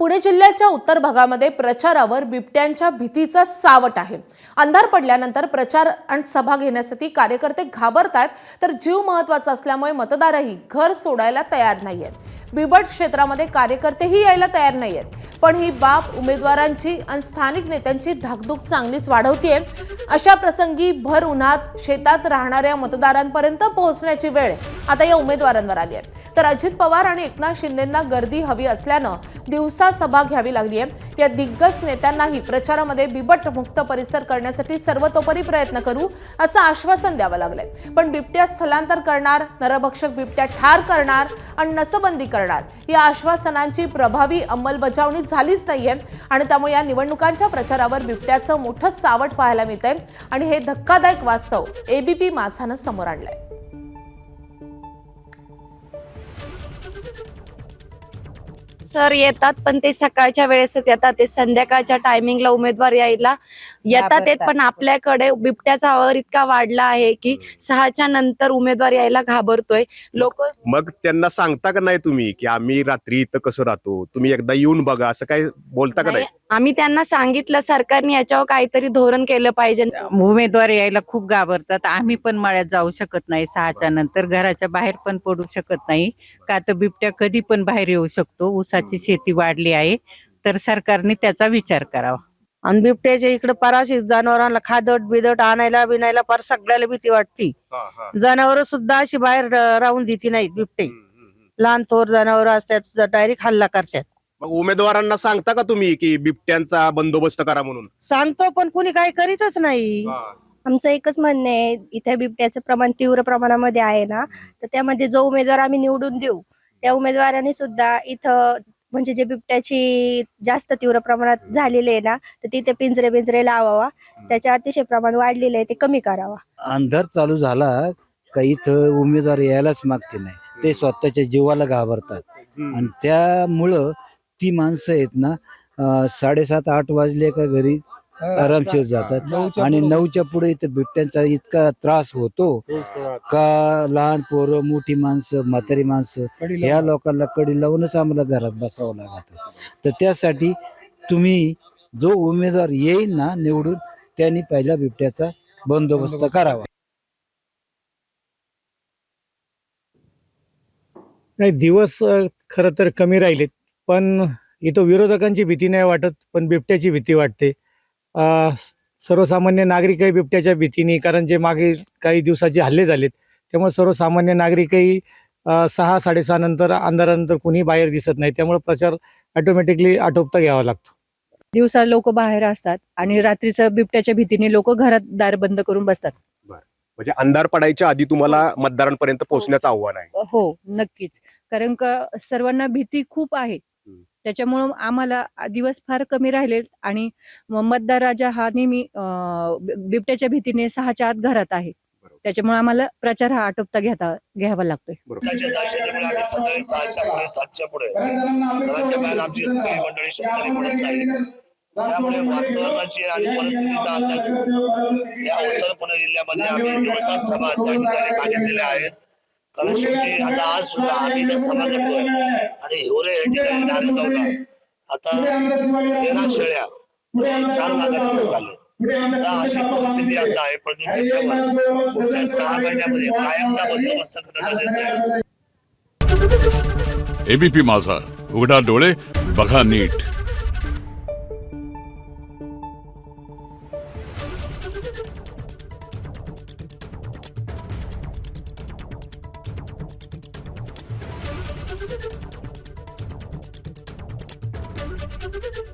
पुणे जिल्ह्याच्या उत्तर भागामध्ये प्रचारावर बिबट्यांच्या भीतीचा सावट आहे. अंधार पडल्यानंतर प्रचार आणि सभा घेण्यासाठी कार्यकर्ते घाबरतात तर जीव महत्त्वाचा असल्यामुळे मतदारही घर सोडायला तयार नाहीयेत. बिबट क्षेत्रामध्ये कार्यकर्तेही यायला तयार नाही आहेत पण ही बाब उमेदवारांची आणि स्थानिक नेत्यांची धाकधूक चांगलीच वाढवतीये. अशा प्रसंगी भर उन्हात शेतात राहणाऱ्या मतदारांपर्यंत पोहोचण्याची वेळ आता या उमेदवारांवर आली आहे तर अजित पवार आणि एकनाथ शिंदेंना गर्दी हवी असल्यानं दिवसा सभा घ्यावी लागली आहे या दिग्गज नेत्यांनाही प्रचारामध्ये बिबट मुक्त परिसर करण्यासाठी सर्वतोपरी प्रयत्न करू असं आश्वासन द्यावं लागलंय. पण बिबट्या स्थलांतर करणार नरभक्षक बिबट्या ठार करणार आणि नसबंदी करणार या आश्वासनांची प्रभावी अंमलबजावणी झालीच नाहीये आणि त्यामुळे या निवडणुकांच्या प्रचारावर बिबट्याचं मोठं सावट पाहायला मिळतंय. आणि हे धक्कादायक वास्तव एबीपी माझानं समोर आणलंय. सर येतात पण ते सकाळच्या वेळेसच येतात. ते संध्याकाळच्या टायमिंगला उमेदवार यायला येतात येत पण आपल्याकडे बिबट्याचा आवर इतका वाढला आहे की सहाच्या नंतर उमेदवार यायला घाबरतोय. लोक मग त्यांना सांगता का नाही तुम्ही की आम्ही रात्री इथं कसं राहतो? तुम्ही एकदा येऊन बघा असं काय बोलता का नाही? आम्ही त्यांना सांगितलं सरकारने याच्यावर काहीतरी धोरण केलं पाहिजे. उमेदवार यायला खूप घाबरतात. आम्ही पण मळ्यात जाऊ शकत नाही सहाच्या नंतर. घराच्या बाहेर पण पडू शकत नाही. का तर बिबट्या कधी पण बाहेर येऊ शकतो. ऊसाची शेती वाढली आहे. तर सरकारने त्याचा विचार करावा. आणि बिबट्याच्या इकडे पराशी जनावरांना खादट बिदट आणायला बिनायला फार सगळ्याला भीती वाटती. जनावर सुद्धा अशी बाहेर राहून देती नाहीत बिबटे. लहान थोर जनावर असतात डायरेक्ट हल्ला करतात. मग उमेदवारांना सांगता का तुम्ही की बिबट्यांचा बंदोबस्त करा म्हणून? सांगतो पण कुणी काही करीतच नाही. आमचं एकच म्हणणं आहे इथे बिबट्याचं प्रमाण तीव्र प्रमाणामध्ये आहे ना तर त्यामध्ये जो उमेदवार आम्ही निवडून देऊ त्या उमेदवाराने सुद्धा इथं म्हणजे जे बिबट्याची जास्त तीव्र प्रमाणात झालेले आहे ना तर तिथे पिंजरे पिंजरे लावावा त्याच्या अतिशय प्रमाण वाढलेलं आहे ते कमी करावा. अंधार चालू झाला का इथं उमेदवार यायलाच मागते नाही. ते स्वतःच्या जीवाला घाबरतात. आणि त्यामुळं ती माणसं आहेत ना साडेसात आठ वाजले का घरी आरामशीर जातात. आणि नऊच्या पुढे इथं बिबट्यांचा इतका त्रास होतो का लहान पोरं मोठी माणसं म्हातारी माणसं या लोकांना कडी लावूनच आम्हाला घरात बसावं लागत. तर त्यासाठी तुम्ही जो उमेदवार येईल ना निवडून त्यांनी पहिला बिबट्याचा बंदोबस्त करावा. नाही दिवस खरं तर कमी राहिलेत. पण इथं विरोधकांची भीती नाही वाटत पण बिबट्याची भीती वाटते. सर्वसामान्य नागरिकही बिबट्याच्या भीतीने कारण जे मागे काही दिवसाचे हल्ले झालेत त्यामुळे सर्वसामान्य नागरिकही सहा साडेसहा नंतर अंधारानंतर कुणी बाहेर दिसत नाही. त्यामुळे प्रचार ऑटोमॅटिकली आटोपता घ्यावा लागतो. दिवसा लोक बाहेर असतात आणि रात्रीचं बिबट्याच्या भीतीने लोक घरात दार बंद करून बसतात. म्हणजे अंधार पडायच्या आधी तुम्हाला मतदारांपर्यंत पोहोचण्याचं आव्हान आहे. हो नक्कीच. कारण का सर्वांना भीती खूप आहे. त्याच्यामुळं आम्हाला दिवस फार कमी राहिले आणि मतदार राजा हा नेहमी बिबट्याच्या भीतीने सहाच्या आत घरात आहे. त्याच्यामुळे आम्हाला प्रचार हा आटोपता घेता घ्यावा लागतोय. त्यामुळे वातावरणाची आणि परिस्थितीचा अंदाज या उत्तर पुणे जिल्ह्यामध्ये आम्ही दिवसा सभा त्या ठिकाणी मागितलेल्या आहेत. कारण शेवटी आता आज सुद्धा आम्ही त्या करतोय आणि हिवरे या ठिकाणी आता तेरा शेळ्या. चार लोक आले. आता अशी परिस्थिती आता आहे. पण त्याच्यावर पुढच्या सहा महिन्यामध्ये कायमचा बंदोबस्त करण्याचा निर्णय. एबीपी माझा. उघडा डोळे. बघा नीट. Thank you.